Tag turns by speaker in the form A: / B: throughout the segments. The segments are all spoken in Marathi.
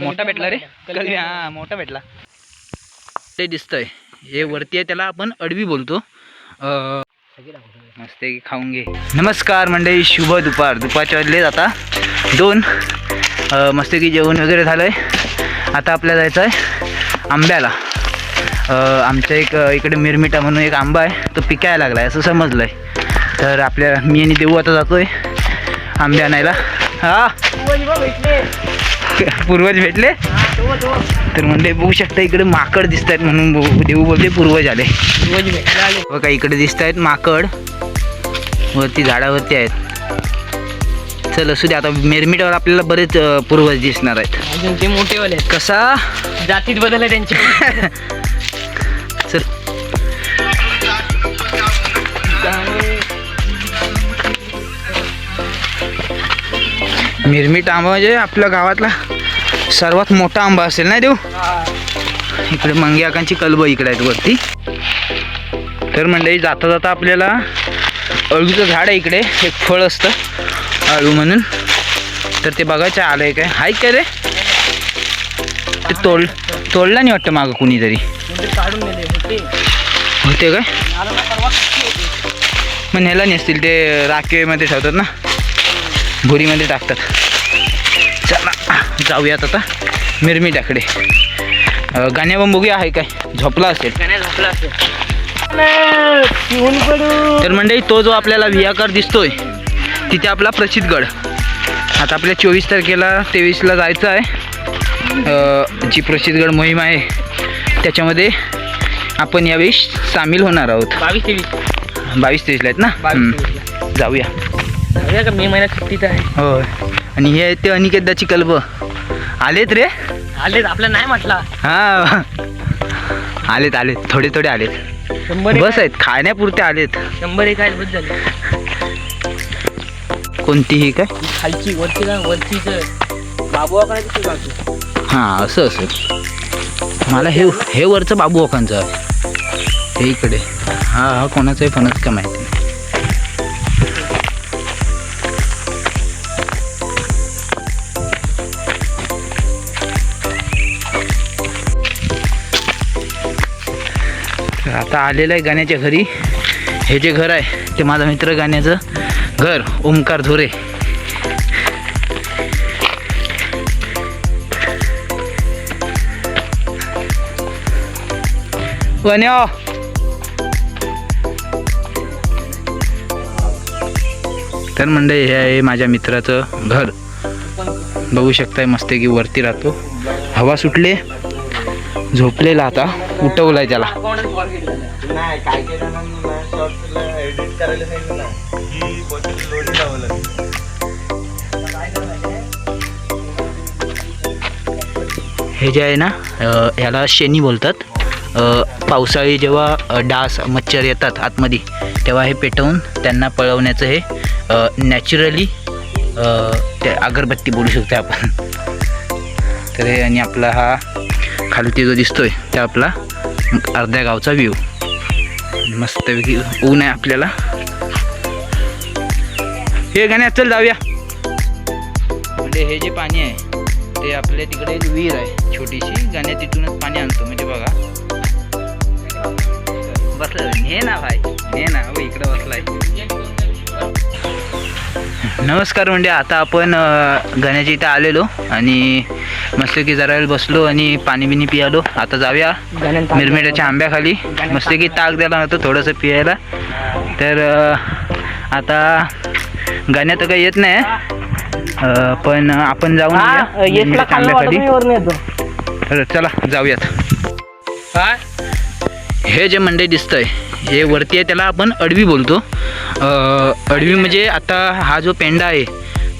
A: मोठा भेटला रे. कलवी हा मोठा भेटला. ते दिसतंय. हे वरती आहे त्याला आपण अडवी बोलतो. मस्त की खाऊन घे. नमस्कार मंडळी शुभ दुपार. दुपारचे वाजले आता. दोन. मस्त की जेवण वगैरे झालं आहे आता आपल्याला जायचं आहे आंब्याला. आमच्या एक इकडे मिरमिटा म्हणून एक आंबा आहे तो पिकायला लागला आहे असं समजलं आहे तर आपल्या मी आणि देऊ आता जातो आहे आंबे आणायला. हा. पूर्वज भेटले. तर म्हणजे बघू शकता इकडे माकड दिसत आहेत म्हणून देऊ बोलते पूर्वज आले. बघा इकडे दिसत आहेत माकड. वरती झाडावरती आहेत. चल असू दे आता मिरमिटावर आपल्याला बरेच पूर्वज दिसणार आहेत.
B: अजून ते मोठे वाले आहेत.
A: कसा?
B: जातीत बदल आहे त्यांची.
A: मिरमिट आंबा म्हणजे आपल्या गावातला सर्वात मोठा आंबा असेल ना देऊ? इकडे मंगे आकांची कलब इकडे आहेत वरती. तर मंडळी जाता जाता आपल्याला अळूचं झाड आहे इकडे. एक फळ असतं अळू म्हणून. तर ते बघायचं आलं आहे काय? हाय काय रे? ते तोड तोडला नाही वाटतं मागं कुणीतरी.
B: होते
A: काय? मग ह्याला नसतील ते राखेमध्ये ठेवतात ना? भुरीमध्ये टाकतात. जाऊयात आता. मिरमिटाकडे अं, गाण्या बघूया आहे काय? झोपला असेल.
B: गाण्या झोपला असेल. पिऊन पडू
A: तर मंडळी तो जो आपल्याला विहाकार दिसतोय तिथे आपला प्रचितगड आता आपल्या चोवीस तारखेला तेवीसला जायचं आहे. जी प्रचितगड मोहीम आहे त्याच्यामध्ये आपण यावेळी सामील होणार आहोत.
B: बावीस तेवीस.
A: बावीस तेवीसला आहेत ना? जाऊया.
B: का? मे महिन्यात सुट्टीच आहे.
A: होय. आणि हे ते अनिकेतदाची कल्प. आलेत रे?
B: आलेत आपलं नाही म्हटला.
A: हा. आलेत आलेत. थोडे थोडे आलेत.
B: शंभर
A: बस आहेत. खाण्यापुरते आलेत.
B: शंभर एक आहे बस झाले.
A: कोणतीही काय?
B: ही खालची वरची ना वरचीच. बाबू काय तिथे बाजू
A: हां असं असेल मला हे हे वरचं बाबू आहे. हे इकडे. हा हा कोणाचं आहे फणस का माहिती नाही. आता आलेलं आहे गाण्याच्या घरी. हे जे घर आहे ते माझा मित्र गाण्याचं घर ओमकार धोरे. वन्या. तर मंडळी हे आहे माझ्या मित्राचं घर. बघू शकताय मस्त की वरती राहतो. हवा सुटले. झोपलेला आता उठवलाय त्याला. हे जे आहे ना ह्याला शेणी बोलतात. पावसाळी जेव्हा डास मच्छर येतात आतमध्ये तेव्हा हे पेटवून त्यांना पळवण्याचं हे नॅचरली ते अगरबत्ती बोलू शकतो आपण. तर हे आणि आपला हा खालती जो दिसतोय ते आपला अर्ध्या गावचा व्ह्यू मस्तपैकी ऊन आहे आपल्याला. हे गाण्या चल जाऊया. म्हणजे हे जे पाणी आहे ते आपल्या तिकडे एक विहीर आहे छोटीशी. गाण्या तिथूनच पाणी आणतो म्हणजे बघा. बसलं ने ना भाई ने ना हो इकडे बसलाय. नमस्कार म्हणजे आता आपण गण्याच्या इथं आलेलो आणि मस्त की जरा बसलो आणि पाणी बिनी पियालो. आता जाऊया मिरमिराच्या आंब्याखाली. मस्त की ताक द्यायला नव्हतं थोडंसं पियायला. तर आता गाण्यात तर काही येत नाही पण आपण जाऊन आंब्याखाली. तर चला जाऊयात.
B: काय?
A: हे जे मंडई दिसतंय हे वरती आहे त्याला आपण अडवी बोलतो. अडवी म्हणजे आता हा जो पेंडा आहे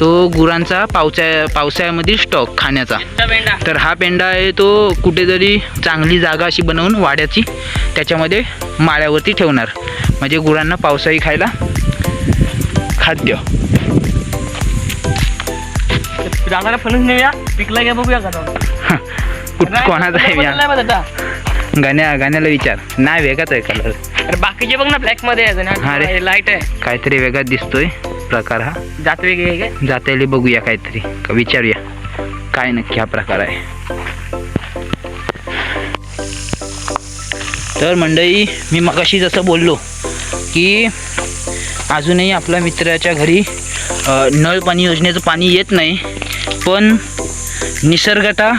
A: तो गुरांचा पावसाळ्या पावसाळ्यामधील स्टॉक खाण्याचा. तर हा पेंडा आहे तो कुठेतरी चांगली जागा अशी बनवून वाड्याची त्याच्यामध्ये माळ्यावरती ठेवणार. म्हणजे गुरांना पावसाळी खायला खाद्य.
B: जाणारा फणस नेऊया पिकला घ्या बघूया.
A: कुठ कोणाचा गाण्या गाण्याला विचार. नाही वेगळाच आहे कलर
B: अरे बाकीचे बघ ना ब्लॅकमध्ये
A: हा रे.
B: लाइट आहे.
A: काहीतरी वेगळाच दिसतोय प्रकार हा.
B: जात वेगळी आहे काय?
A: जाता येईल बघूया काहीतरी. का विचारूया. काय नक्की हा प्रकार आहे? तर मंडळी मी मगाशी जसं बोललो की अजूनही आपल्या मित्राच्या घरी अ, नळ पाणी योजनेचं पाणी येत नाही पण निसर्गता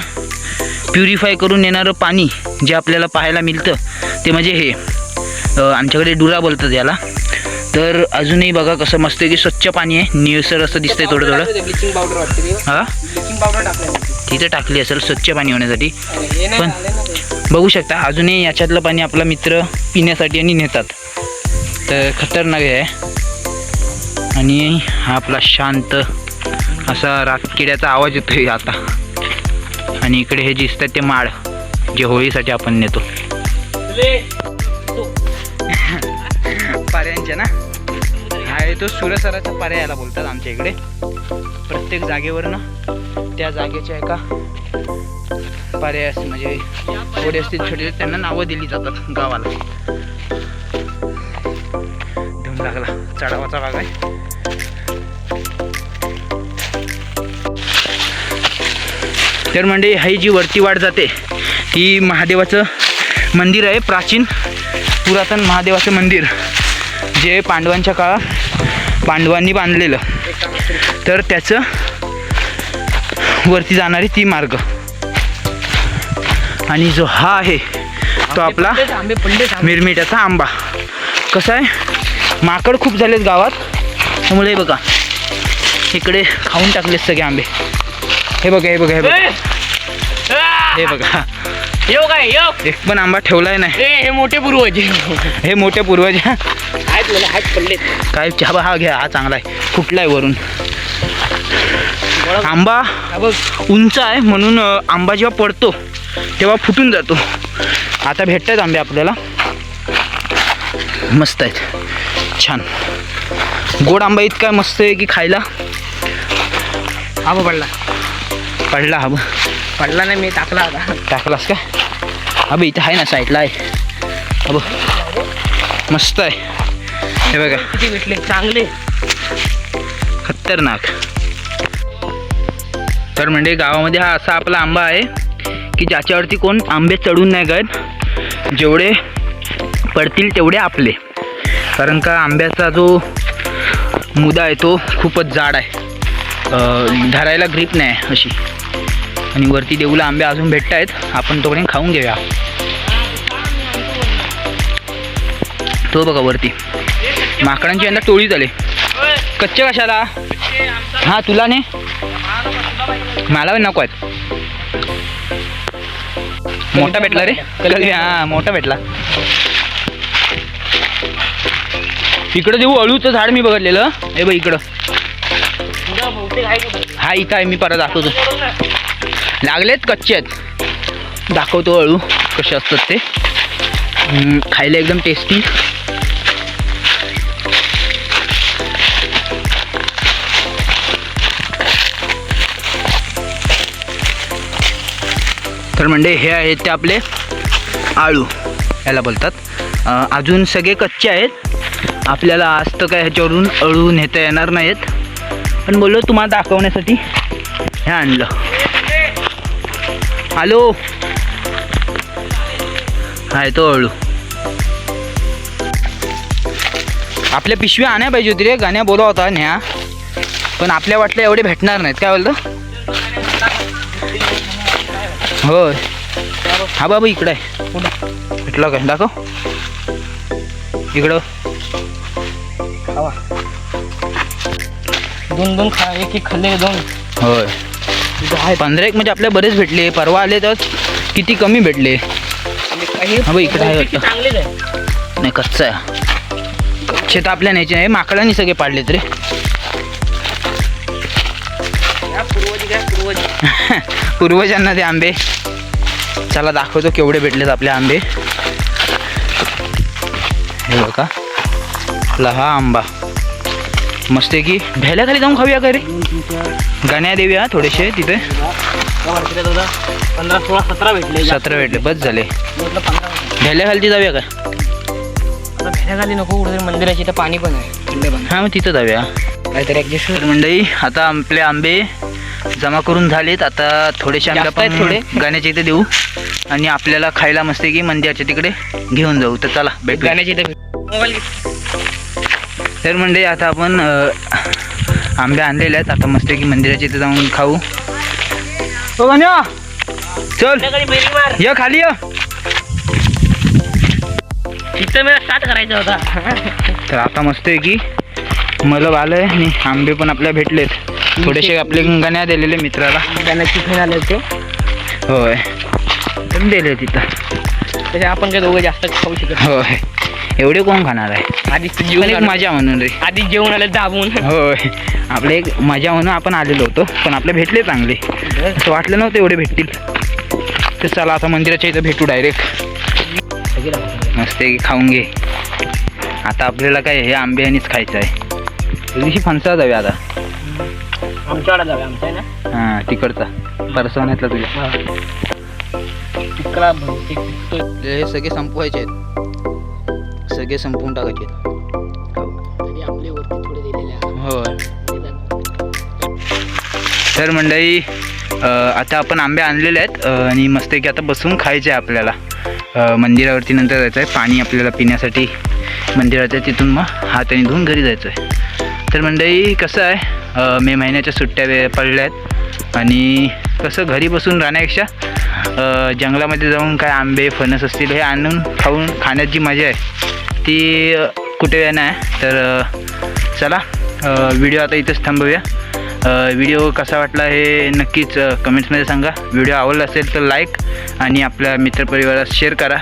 A: प्युरिफाय करून येणारं पाणी जे आपल्याला पाहायला मिळतं ते म्हणजे हे. आमच्याकडे डुरा बोलतात याला. तर अजूनही बघा कसं मस्त की स्वच्छ पाणी आहे. निळसर असं दिसतंय थोडं थोडं. हां? तिथं टाकली असेल स्वच्छ पाणी होण्यासाठी. पण-. बघू शकता अजूनही याच्यातलं पाणी आपला मित्र पिण्यासाठी आणि नेतात. तर खतरनाक आहे. आणि हा आपला शांत असा रातकिड्याचा आवाज येतोय आता. आणि इकडे हे दिसतात ते माड जे होळीसाठी आपण नेतो. पाऱ्यांच्या ना? हा येतो तो सुरसराचा पाऱ्या याला बोलतात आमच्या इकडे. प्रत्येक जागेवर ना त्या जागेच्या एका पर्याय असं म्हणजे थोडे असतील छोटे त्यांना नावं दिली जातात गावाला. धुम लागला. चढावाचा भाग आहे. तर म्हणजे ही जी वरती वाट जाते ही महादेवाचं मंदिर आहे. प्राचीन पुरातन महादेवाचं मंदिर जे पांडवांच्या काळात पांडवांनी बांधलेलं. तर त्याचं वरती जाणारी ती मार्ग. आणि जो हा आहे तो आपला
B: पडलेच आंबे
A: कसा आहे? माकड खूप झालेत गावात. त्यामुळे बघा इकडे खाऊन टाकलेत सगळे आंबे. हे बघा हे बघा हे बघा! हे बघा.
B: येऊ काय येऊ
A: एक पण आंबा ठेवलाय नाही.
B: हे मोठे पूर्वज.
A: हे मोठे पूर्वज. आहे.
B: आहेत म्हणजे आहेत पडलेत.
A: काय चहा हा घ्या हा चांगला आहे. फुटलाय वरून. आंबा उंच आहे म्हणून आंबा जेव्हा पडतो तेव्हा फुटून जातो. आता भेटत आहेत आंबे आपल्याला. मस्त आहेत. छान. गोड आंबा इतका मस्त आहे की खायला.
B: बघ पडला.
A: पडला हा.
B: पडला नाही मी टाकला आता.
A: टाकलास का? हा बघ इथं आहे ना साईडला आहे. बघ मस्त आहे. हे बघा.
B: किती भेटले? चांगले.
A: खतरनाक. तर म्हणजे गावामध्ये हा असा आपला आंबा आहे की ज्याच्यावरती कोण आंबे चढून नाही गत जेवढे पडतील तेवढे आपले. कारण का आंब्याचा जो मुदा आहे तो खूपच जाड आहे. धरायला ग्रीप नाही आहे अशी. आणि वरती देऊला आंबे अजून भेटत आहेत आपण तोपर्यंत खाऊन घेऊया. तो बघा वरती. माकडांची यंदा टोळी झाले. कच्चे कशाला? हा तुला ने? मला पण नको आहेत. मोठा भेटला रे. कलर हा मोठा भेटला. इकडं देऊ अळूचं झाड मी बघितलेलं. हे बघ इकडं. हा इथं आहे मी परत दाखवतो. लागलेत कच्चे आहेत. दाखवतो अळू कसे असतात ते. खायला एकदम टेस्टी तर म्हणजे हे आहेत ते आपले आळू याला बोलतात. अजून सगळे कच्चे आहेत. आपल्याला आज तर काय ह्याच्यावरून अळू नेता येणार नाहीत. पण बोललो तुम्हाला दाखवण्यासाठी हे आणलं. हॅलो. हाय तो अळू आपल्या पिशव्या आणाय पाहिजे होती रे गाण्या बोला होता न्या पण आपल्या वाटलं एवढे भेटणार नाहीत काय बोलतो? होय. हा बाबा इकडं आहे. भेटला काय? दाखव. इकडं.
B: दोन दोन खा एक एक खाल्ले दोन.
A: होय. पंधरा एक म्हणजे आपल्या बरेच भेटले. परवा आले तर किती कमी भेटले. हा इकडे आहे
B: आहे.
A: नाही कच्चा आहे. शेत आपल्या न्यायचे आहे. माकडांनी सगळे पाडलेत रे पूर्वजांना ते आंबे. चला दाखवतो केवढे भेटलेत आपले आंबे. हे बघा. हा आंबा. मस्त आहे की भ्याल्या खाली जाऊन खाऊया का रे गाण्या देऊया थोडेसे तिथे.
B: पंधरा सोळा सतरा भेटले
A: सतरा भेटले बस झाले. भ्याल्या खालती जाऊया का?
B: आता भेटाखाली नको कुठेतरी मंदिराची इथं पाणी पण आहे.
A: हां मग तिथं जाऊया.
B: काहीतरी ऍडजस्ट
A: तर मंडळी आता आपले आंबे जमा करून झालेत. आता थोडेसे आपण
B: थोडे.
A: गाण्याच्या इथे देऊ. आणि आपल्याला खायला मस्त की मंदिराच्या तिकडे घेऊन जाऊ. तर चला भेटू
B: गाण्याची इथे मोबाईल
A: तर म्हणजे आता आपण आंबे आणलेले आहेत. आता मस्त की मंदिराच्या इथे जाऊन खाऊ. हो चल.
B: मार
A: ये खाली ये.
B: तिथं मला स्टार्ट करायचा होता.
A: तर आता मस्त आहे की मला आलंय आणि आंबे पण आपल्या भेटलेत. थोडेसे आपले गण्या दिलेले मित्राला.
B: गाण्याची फेन आले होते.
A: होय. दिले तिथं
B: त्याचे आपण काय दोघं जास्त खाऊ शकत
A: होय. एवढे कोण खाणार आहे?
B: आधीच
A: पण
B: जेवण
A: एक मजा म्हणून रे.
B: आधीच जेवण आलं दाबून.
A: होय. आपले एक मजा म्हणून आपण आलेलो होतो पण आपले भेटले चांगले. असं वाटलं नव्हतं एवढे भेटतील. तर चला आता मंदिराच्या इथं भेटू डायरेक्ट मस्त खाऊन घे. आता आपल्याला काय हे आंबे आणिच खायचं आहे. दिवशी फणसा जाऊया आता.
B: आमच्याकडे जाऊया आमच्या आहे ना?
A: हां तिकडचा. परसवण्यातला तुझ्या. हे सगळे संपवायचे आहेत. सगळे संपवून टाकायचे.
B: तरी आहे.
A: होय. मंडळी आता आपण आंबे आणलेले आहेत आणि मस्त की आता बसून खायचे आहे आपल्याला मंदिरावरती नंतर जायचं आहे पाणी आपल्याला पिण्यासाठी मंदिराच्या तिथून मग हाताने धुवून घरी जायचं आहे तर मंडळी कसं आहे? मे महिन्याच्या सुट्ट्या वे पडल्या आहेत. आणि कसं घरी बसून राहण्यापेक्षा जंगलामध्ये जाऊन काय आंबे फणस असतील हे आणून खाऊन खाण्यात जी मजा आहे. ती कुठे कुठे नाही तर चला व्हिडिओ आता इथेच थांबवूया. व्हिडिओ कसा वाटला हे नक्कीच कमेंट्समध्ये सांगा. व्हिडिओ आवडला असेल तर लाईक आणि आपल्या मित्रपरिवारात शेअर करा.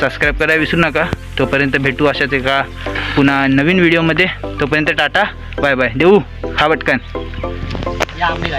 A: सबस्क्राईब करायला विसरू नका. तोपर्यंत भेटू अशाच एका पुन्हा नवीन व्हिडिओमध्ये. तोपर्यंत टाटा बाय बाय देऊ हा पटकन.
B: या आंबे